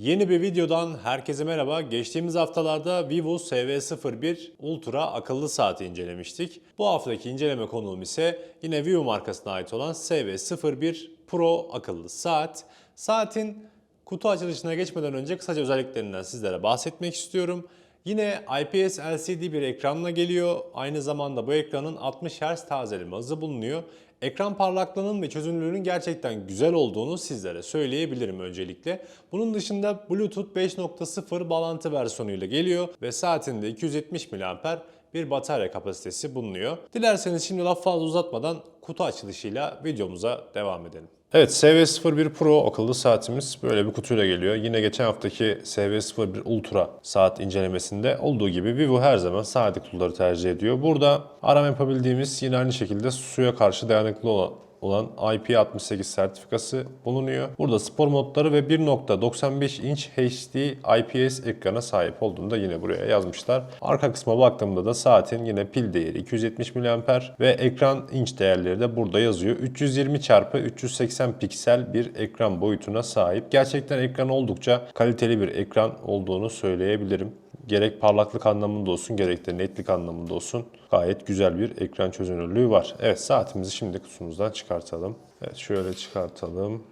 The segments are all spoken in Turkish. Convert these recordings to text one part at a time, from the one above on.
Yeni bir videodan herkese merhaba. Geçtiğimiz haftalarda Vivo SV01 Ultra akıllı saati incelemiştik. Bu haftaki inceleme konuğum ise yine Vivo markasına ait olan SV01 Pro akıllı saat. Saatin kutu açılışına geçmeden önce kısaca özelliklerinden sizlere bahsetmek istiyorum. Yine IPS LCD bir ekranla geliyor. Aynı zamanda bu ekranın 60 Hz tazeleme hızı bulunuyor. Ekran parlaklığının ve çözünürlüğünün gerçekten güzel olduğunu sizlere söyleyebilirim öncelikle. Bunun dışında Bluetooth 5.0 bağlantı versiyonuyla geliyor ve saatinde 270 mAh bir batarya kapasitesi bulunuyor. Dilerseniz şimdi laf fazla uzatmadan kutu açılışıyla videomuza devam edelim. Evet SV01 Pro akıllı saatimiz böyle bir kutuyla geliyor. Yine geçen haftaki SV01 Ultra saat incelemesinde olduğu gibi Vivo her zaman sade kutuları tercih ediyor. Burada arama yapabildiğimiz yine aynı şekilde suya karşı dayanıklı olan olan IP68 sertifikası bulunuyor. Burada spor modları ve 1.95 inç HD IPS ekrana sahip olduğunu da yine buraya yazmışlar. Arka kısma baktığımda da saatin yine pil değeri 270 mAh ve ekran inç değerleri de burada yazıyor. 320 x 380 piksel bir ekran boyutuna sahip. Gerçekten ekran oldukça kaliteli bir ekran olduğunu söyleyebilirim gerek parlaklık anlamında olsun gerek de netlik anlamında olsun gayet güzel bir ekran çözünürlüğü var. Evet saatimizi şimdi kutumuzdan çıkartalım. Evet şöyle çıkartalım.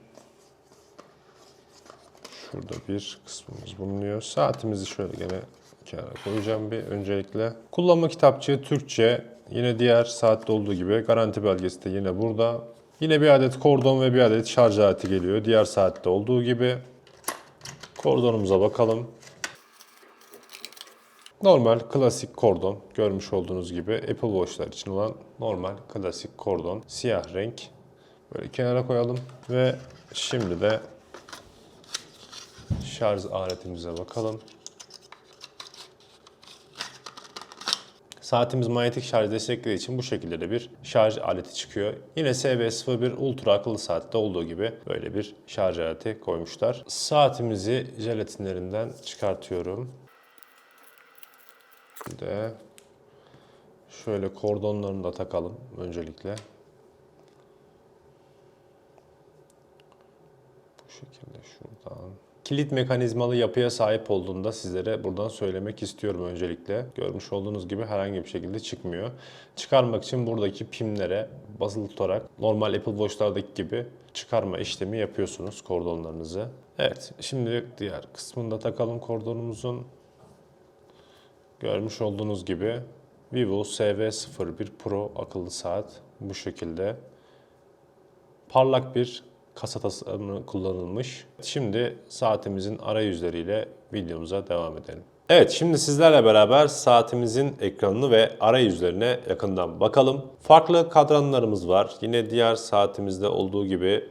Şurada bir kısmımız bulunuyor. Saatimizi şöyle gene kenara koyacağım bir öncelikle. Kullanma kitapçığı Türkçe. Yine diğer saatte olduğu gibi garanti belgesi de yine burada. Yine bir adet kordon ve bir adet şarj aleti geliyor. Diğer saatte olduğu gibi. Kordonumuza bakalım. Normal klasik kordon görmüş olduğunuz gibi Apple Watch'lar için olan normal klasik kordon siyah renk böyle kenara koyalım ve şimdi de şarj aletimize bakalım. Saatimiz manyetik şarj desteklediği için bu şekilde de bir şarj aleti çıkıyor. Yine SV01 Ultra akıllı saatte olduğu gibi böyle bir şarj aleti koymuşlar. Saatimizi jelatinlerinden çıkartıyorum de şöyle kordonlarını da takalım öncelikle. Bu şekilde şuradan. Kilit mekanizmalı yapıya sahip olduğunda sizlere buradan söylemek istiyorum öncelikle. Görmüş olduğunuz gibi herhangi bir şekilde çıkmıyor. Çıkarmak için buradaki pimlere basılı tutarak normal Apple Watch'lardaki gibi çıkarma işlemi yapıyorsunuz kordonlarınızı. Evet şimdi diğer kısmını da takalım kordonumuzun. Görmüş olduğunuz gibi Vivo SV01 Pro akıllı saat bu şekilde. Parlak bir kasa tasarımı kullanılmış. Şimdi saatimizin arayüzleriyle videomuza devam edelim. Evet şimdi sizlerle beraber saatimizin ekranını ve arayüzlerine yakından bakalım. Farklı kadranlarımız var. Yine diğer saatimizde olduğu gibi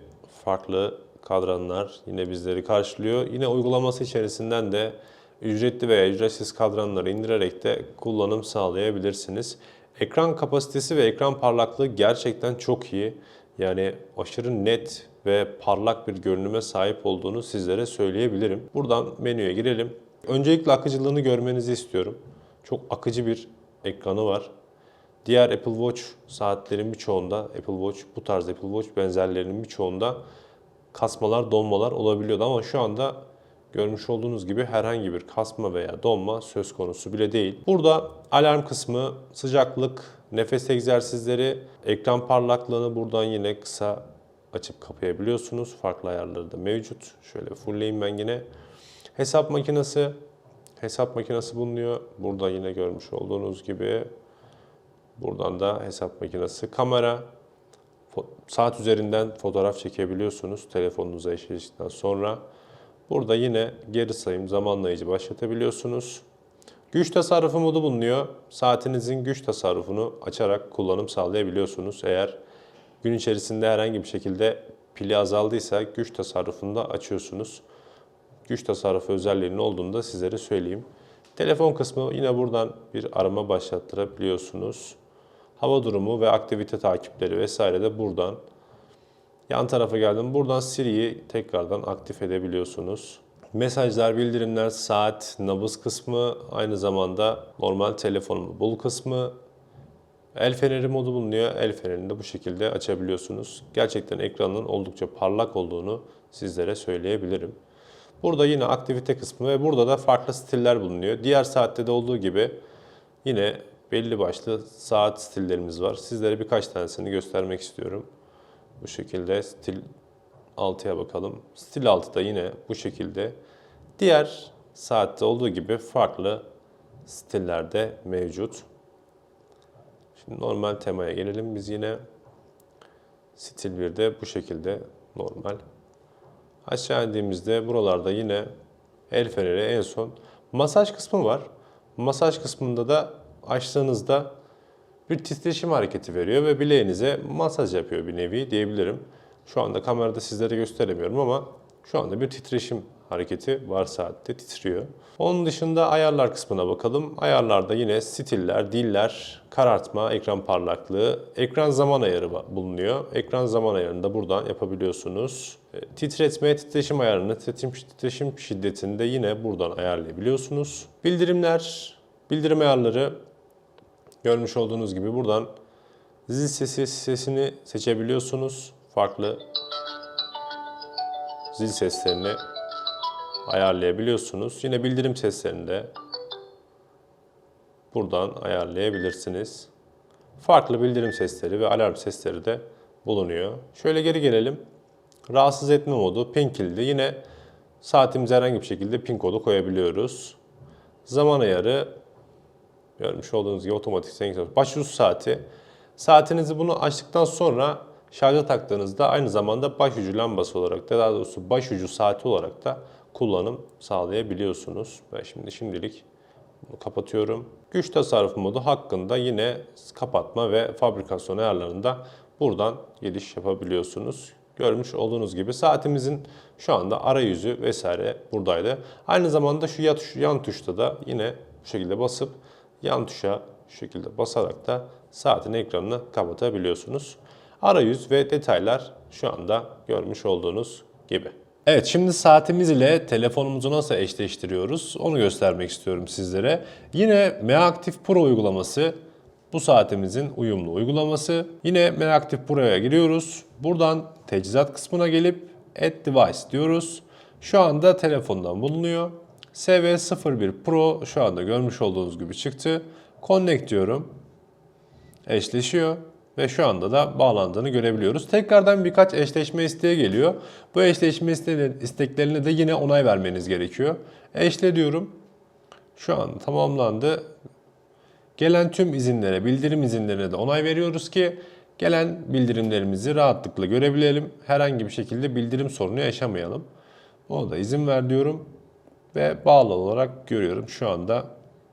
farklı kadranlar yine bizleri karşılıyor. Yine uygulaması içerisinden de ücretli veya ücretsiz kadranları indirerek de kullanım sağlayabilirsiniz. Ekran kapasitesi ve ekran parlaklığı gerçekten çok iyi. Yani aşırı net ve parlak bir görünüme sahip olduğunu sizlere söyleyebilirim. Buradan menüye girelim. Öncelikle akıcılığını görmenizi istiyorum. Çok akıcı bir ekranı var. Diğer Apple Watch saatlerin birçoğunda, Apple Watch bu tarz Apple Watch benzerlerinin birçoğunda kasmalar, donmalar olabiliyordu ama şu anda Görmüş olduğunuz gibi herhangi bir kasma veya donma söz konusu bile değil. Burada alarm kısmı, sıcaklık, nefes egzersizleri, ekran parlaklığını buradan yine kısa açıp kapayabiliyorsunuz. Farklı ayarları da mevcut. Şöyle fullleyeyim ben yine. Hesap makinesi, hesap makinesi bulunuyor. Burada yine görmüş olduğunuz gibi buradan da hesap makinesi, kamera, saat üzerinden fotoğraf çekebiliyorsunuz telefonunuza eşleştikten sonra. Burada yine geri sayım zamanlayıcı başlatabiliyorsunuz. Güç tasarrufu modu bulunuyor. Saatinizin güç tasarrufunu açarak kullanım sağlayabiliyorsunuz. Eğer gün içerisinde herhangi bir şekilde pili azaldıysa güç tasarrufunu da açıyorsunuz. Güç tasarrufu özelliğinin olduğunu da sizlere söyleyeyim. Telefon kısmı yine buradan bir arama başlattırabiliyorsunuz. Hava durumu ve aktivite takipleri vesaire de buradan Yan tarafa geldim. Buradan Siri'yi tekrardan aktif edebiliyorsunuz. Mesajlar, bildirimler, saat, nabız kısmı, aynı zamanda normal telefonumu bul kısmı, El feneri modu bulunuyor. El fenerini de bu şekilde açabiliyorsunuz. Gerçekten ekranın oldukça parlak olduğunu sizlere söyleyebilirim. Burada yine aktivite kısmı ve burada da farklı stiller bulunuyor. Diğer saatte de olduğu gibi yine belli başlı saat stillerimiz var. Sizlere birkaç tanesini göstermek istiyorum. Bu şekilde stil 6'ya bakalım. Stil 6'da yine bu şekilde. Diğer saatte olduğu gibi farklı stillerde mevcut. Şimdi normal temaya gelelim. Biz yine stil 1'de bu şekilde normal. Aşağı indiğimizde buralarda yine el feneri en son masaj kısmı var. Masaj kısmında da açtığınızda bir titreşim hareketi veriyor ve bileğinize masaj yapıyor bir nevi diyebilirim. Şu anda kamerada sizlere gösteremiyorum ama şu anda bir titreşim hareketi var saatte titriyor. Onun dışında ayarlar kısmına bakalım. Ayarlarda yine stiller, diller, karartma, ekran parlaklığı, ekran zaman ayarı bulunuyor. Ekran zaman ayarını da buradan yapabiliyorsunuz. E, Titretme, titreşim ayarını, titreşim, titreşim şiddetini de yine buradan ayarlayabiliyorsunuz. Bildirimler, bildirim ayarları görmüş olduğunuz gibi buradan zil sesi sesini seçebiliyorsunuz. Farklı zil seslerini ayarlayabiliyorsunuz. Yine bildirim seslerini de buradan ayarlayabilirsiniz. Farklı bildirim sesleri ve alarm sesleri de bulunuyor. Şöyle geri gelelim. Rahatsız etme modu pin kilidi. Yine saatimize herhangi bir şekilde pin kodu koyabiliyoruz. Zaman ayarı görmüş olduğunuz gibi otomatik senkronize başucu saati. Saatinizi bunu açtıktan sonra şarja taktığınızda aynı zamanda başucu lambası olarak da daha doğrusu başucu saati olarak da kullanım sağlayabiliyorsunuz. Ben şimdi şimdilik bunu kapatıyorum. Güç tasarrufu modu hakkında yine kapatma ve fabrikasyon ayarlarında buradan giriş yapabiliyorsunuz. Görmüş olduğunuz gibi saatimizin şu anda arayüzü vesaire buradaydı. Aynı zamanda şu yan tuşta da yine bu şekilde basıp yan tuşa şu şekilde basarak da saatin ekranını kapatabiliyorsunuz. Arayüz ve detaylar şu anda görmüş olduğunuz gibi. Evet şimdi saatimiz ile telefonumuzu nasıl eşleştiriyoruz onu göstermek istiyorum sizlere. Yine Meaktif Pro uygulaması bu saatimizin uyumlu uygulaması. Yine Meaktif Pro'ya giriyoruz. Buradan teçhizat kısmına gelip Add Device diyoruz. Şu anda telefondan bulunuyor. SV01 Pro şu anda görmüş olduğunuz gibi çıktı. Connect diyorum. Eşleşiyor ve şu anda da bağlandığını görebiliyoruz. Tekrardan birkaç eşleşme isteği geliyor. Bu eşleşme isteklerine de yine onay vermeniz gerekiyor. Eşle diyorum. Şu an tamamlandı. Gelen tüm izinlere, bildirim izinlerine de onay veriyoruz ki gelen bildirimlerimizi rahatlıkla görebilelim. Herhangi bir şekilde bildirim sorunu yaşamayalım. Ona da izin ver diyorum ve bağlı olarak görüyorum şu anda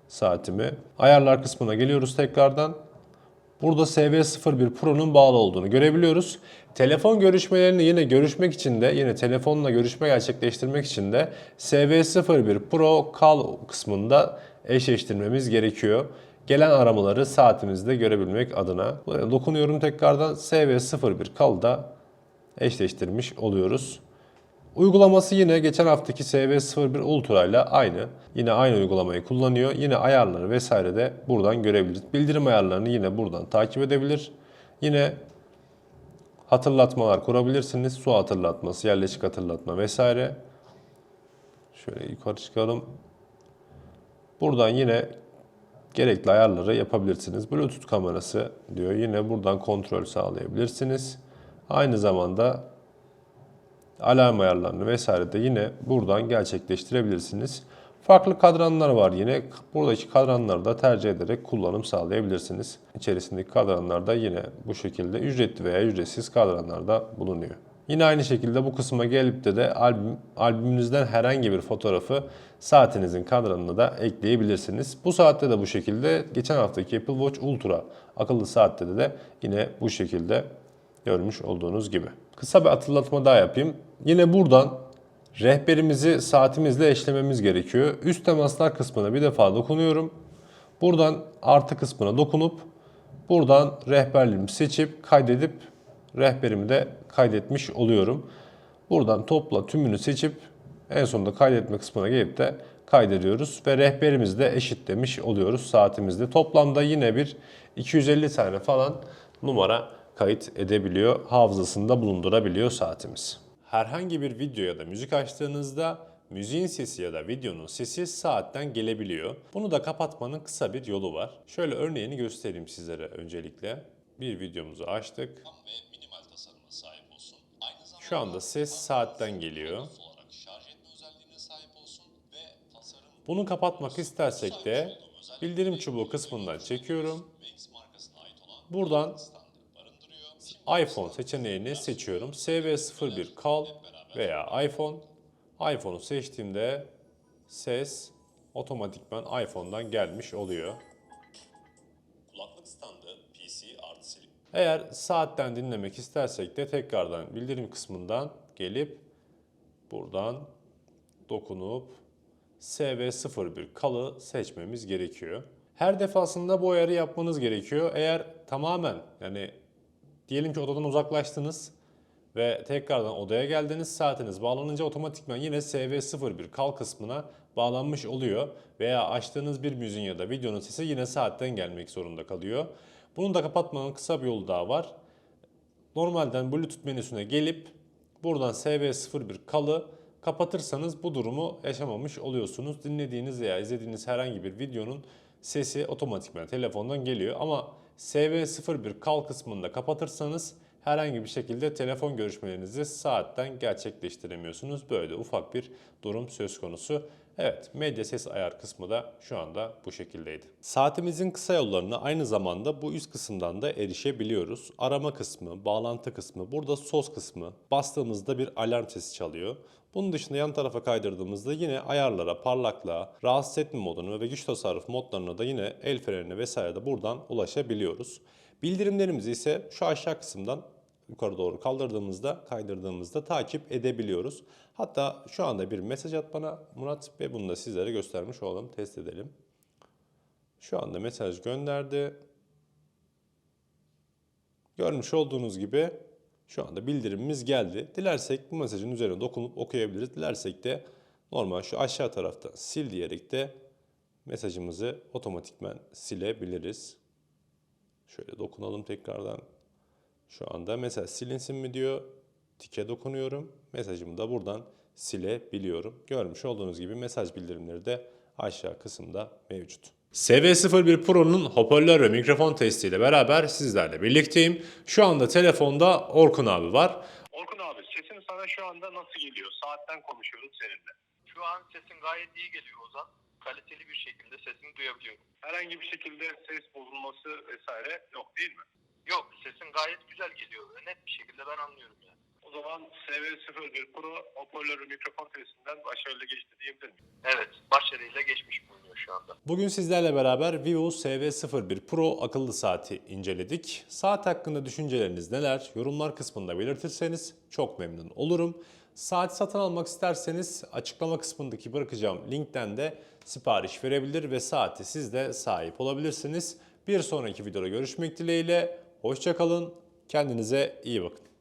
saatimi. Ayarlar kısmına geliyoruz tekrardan. Burada SV01 Pro'nun bağlı olduğunu görebiliyoruz. Telefon görüşmelerini yine görüşmek için de yine telefonla görüşme gerçekleştirmek için de SV01 Pro Call kısmında eşleştirmemiz gerekiyor. Gelen aramaları saatimizde görebilmek adına. Dokunuyorum tekrardan SV01 Call'da eşleştirmiş oluyoruz. Uygulaması yine geçen haftaki SV01 Ultra ile aynı. Yine aynı uygulamayı kullanıyor. Yine ayarları vesaire de buradan görebiliriz. Bildirim ayarlarını yine buradan takip edebilir. Yine hatırlatmalar kurabilirsiniz. Su hatırlatması, yerleşik hatırlatma vesaire. Şöyle yukarı çıkalım. Buradan yine gerekli ayarları yapabilirsiniz. Bluetooth kamerası diyor. Yine buradan kontrol sağlayabilirsiniz. Aynı zamanda alarm ayarlarını vesaire de yine buradan gerçekleştirebilirsiniz. Farklı kadranlar var yine. Buradaki kadranları da tercih ederek kullanım sağlayabilirsiniz. İçerisindeki kadranlar da yine bu şekilde ücretli veya ücretsiz kadranlar da bulunuyor. Yine aynı şekilde bu kısma gelip de de albüm, albümünüzden herhangi bir fotoğrafı saatinizin kadranına da ekleyebilirsiniz. Bu saatte de bu şekilde geçen haftaki Apple Watch Ultra akıllı saatte de, de yine bu şekilde görmüş olduğunuz gibi. Kısa bir hatırlatma daha yapayım. Yine buradan rehberimizi saatimizle eşlememiz gerekiyor. Üst temaslar kısmına bir defa dokunuyorum. Buradan artı kısmına dokunup buradan rehberliğimi seçip kaydedip rehberimi de kaydetmiş oluyorum. Buradan topla tümünü seçip en sonunda kaydetme kısmına gelip de kaydediyoruz ve rehberimizi de eşitlemiş oluyoruz saatimizde. Toplamda yine bir 250 tane falan numara kayıt edebiliyor, hafızasında bulundurabiliyor saatimiz. Herhangi bir video ya da müzik açtığınızda müziğin sesi ya da videonun sesi saatten gelebiliyor. Bunu da kapatmanın kısa bir yolu var. Şöyle örneğini göstereyim sizlere öncelikle. Bir videomuzu açtık. Şu anda ses saatten geliyor. Bunu kapatmak istersek de bildirim çubuğu kısmından çekiyorum. Buradan iPhone seçeneğini seçiyorum. SV01 Call veya iPhone. iPhone'u seçtiğimde ses otomatikman iPhone'dan gelmiş oluyor. kulaklık standı PC artı Eğer saatten dinlemek istersek de tekrardan bildirim kısmından gelip buradan dokunup SV01 kalı seçmemiz gerekiyor. Her defasında bu ayarı yapmanız gerekiyor. Eğer tamamen yani diyelim ki odadan uzaklaştınız ve tekrardan odaya geldiniz saatiniz bağlanınca otomatikman yine SV01 kal kısmına bağlanmış oluyor veya açtığınız bir müziğin ya da videonun sesi yine saatten gelmek zorunda kalıyor. Bunu da kapatmanın kısa bir yolu daha var. Normalden Bluetooth menüsüne gelip buradan SV01 kalı kapatırsanız bu durumu yaşamamış oluyorsunuz. Dinlediğiniz veya izlediğiniz herhangi bir videonun sesi otomatikman telefondan geliyor. Ama SV01 kal kısmında kapatırsanız herhangi bir şekilde telefon görüşmelerinizi saatten gerçekleştiremiyorsunuz. Böyle ufak bir durum söz konusu. Evet, medya ses ayar kısmı da şu anda bu şekildeydi. Saatimizin kısa yollarına aynı zamanda bu üst kısımdan da erişebiliyoruz. Arama kısmı, bağlantı kısmı, burada sos kısmı. Bastığımızda bir alarm sesi çalıyor. Bunun dışında yan tarafa kaydırdığımızda yine ayarlara, parlaklığa, rahatsız etme modunu ve güç tasarruf modlarına da yine el frenine vesaire de buradan ulaşabiliyoruz. Bildirimlerimizi ise şu aşağı kısımdan yukarı doğru kaldırdığımızda, kaydırdığımızda takip edebiliyoruz. Hatta şu anda bir mesaj at bana Murat ve bunu da sizlere göstermiş olalım, test edelim. Şu anda mesaj gönderdi. Görmüş olduğunuz gibi şu anda bildirimimiz geldi. Dilersek bu mesajın üzerine dokunup okuyabiliriz. Dilersek de normal şu aşağı tarafta sil diyerek de mesajımızı otomatikmen silebiliriz. Şöyle dokunalım tekrardan. Şu anda mesela silinsin mi diyor. Tike dokunuyorum. Mesajımı da buradan silebiliyorum. Görmüş olduğunuz gibi mesaj bildirimleri de aşağı kısımda mevcut. SV01 Pro'nun hoparlör ve mikrofon testiyle beraber sizlerle birlikteyim. Şu anda telefonda Orkun abi var. Orkun abi sesin sana şu anda nasıl geliyor? Saatten konuşuyoruz seninle. Şu an sesin gayet iyi geliyor Ozan. Kaliteli bir şekilde sesini duyabiliyorum. Herhangi bir şekilde ses bozulması vesaire yok değil mi? Yok sesin gayet güzel geliyor. Net bir şekilde ben anlıyorum yani. Zaman SV01 Pro hoparlörü mikrofon testinden başarılı geçti diyebilir miyim? Evet başarıyla geçmiş bulunuyor şu anda. Bugün sizlerle beraber Vivo SV01 Pro akıllı saati inceledik. Saat hakkında düşünceleriniz neler? Yorumlar kısmında belirtirseniz çok memnun olurum. Saat satın almak isterseniz açıklama kısmındaki bırakacağım linkten de sipariş verebilir ve saati siz de sahip olabilirsiniz. Bir sonraki videoda görüşmek dileğiyle. Hoşçakalın. Kendinize iyi bakın.